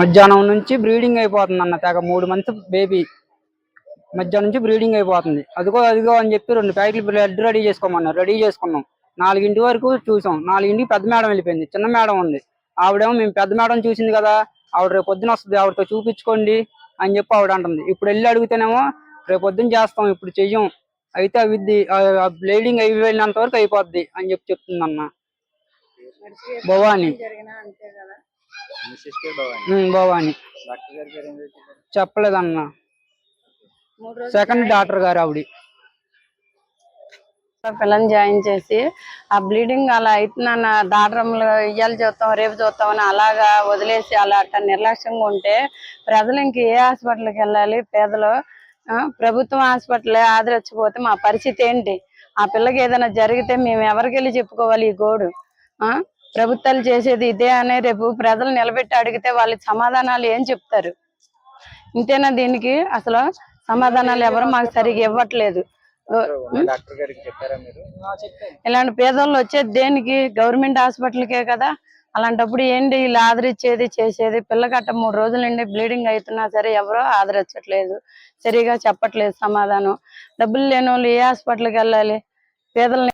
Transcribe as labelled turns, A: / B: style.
A: మధ్యాహ్నం నుంచి బ్రీడింగ్ అయిపోతుంది అన్న తెగ. మూడు మంత్ బేబీ మధ్యాహ్నం నుంచి బ్రీడింగ్ అయిపోతుంది. అదిగో అదిగో అని చెప్పి రెండు ప్యాకెట్లు బ్లడ్ రెడీ చేసుకోమన్నారు. రెడీ చేసుకున్నాం. నాలుగింటి వరకు చూసాం. నాలుగింటికి పెద్ద మేడం వెళ్ళిపోయింది. చిన్న మేడం ఉంది. ఆవిడేమో మేము పెద్ద మేడం చూసింది కదా ఆవిడ రేపు పొద్దున వస్తుంది ఆవిడతో చూపించుకోండి అని చెప్పి ఆవిడ అంటుంది. ఇప్పుడు వెళ్ళి అడిగితేనేమో రేపు పొద్దున చేస్తాం ఇప్పుడు చెయ్యం. అయితే అవిద్ది బ్లీడింగ్ అయిపోయినంత వరకు అయిపోద్ది అని చెప్పి చెప్తుంది అన్న భవాని.
B: భవాని.
A: చెప్పలేదన్న సెకండ్ డాక్టర్ గారు ఆవిడ.
C: పిల్లని జాయిన్ చేసి ఆ బ్లీడింగ్ అలా అవుతుందన్న దాడరంలో ఇయ్యాల చూస్తాం రేపు చూస్తాం అని అలాగా వదిలేసి అలా అట్ట నిర్లక్ష్యంగా ఉంటే ప్రజలు ఇంక ఏ హాస్పిటల్కి వెళ్ళాలి? పేదలు ప్రభుత్వం హాస్పిటల్ ఆదరించకపోతే మా పరిస్థితి ఏంటి? ఆ పిల్లకి ఏదైనా జరిగితే మేము ఎవరికి వెళ్ళి చెప్పుకోవాలి ఈ గోడు? ఆ? ప్రభుత్వాలు చేసేది ఇదే అనే రేపు ప్రజలు నిలబెట్టి అడిగితే వాళ్ళకి సమాధానాలు ఏం చెప్తారు? ఇంతేనా దీనికి? అసలు సమాధానాలు ఎవరు మాకు సరిగా ఇవ్వట్లేదు.
B: డాక్టర్ గారికి చెప్పారా మీరు?
C: ఇలాంటి పేదోళ్ళు వచ్చేది దేనికి? గవర్నమెంట్ హాస్పిటల్కే కదా. అలాంటప్పుడు ఏంటి వీళ్ళు ఆదరించేది చేసేది? పిల్లకట్ట మూడు రోజుల నుండి బ్లీడింగ్ అవుతున్నా సరే ఎవరో ఆదరించట్లేదు. సరిగా చెప్పట్లేదు సమాధానం. డబ్బులు లేని వాళ్ళు ఏ హాస్పిటల్కి వెళ్ళాలి? పేదలు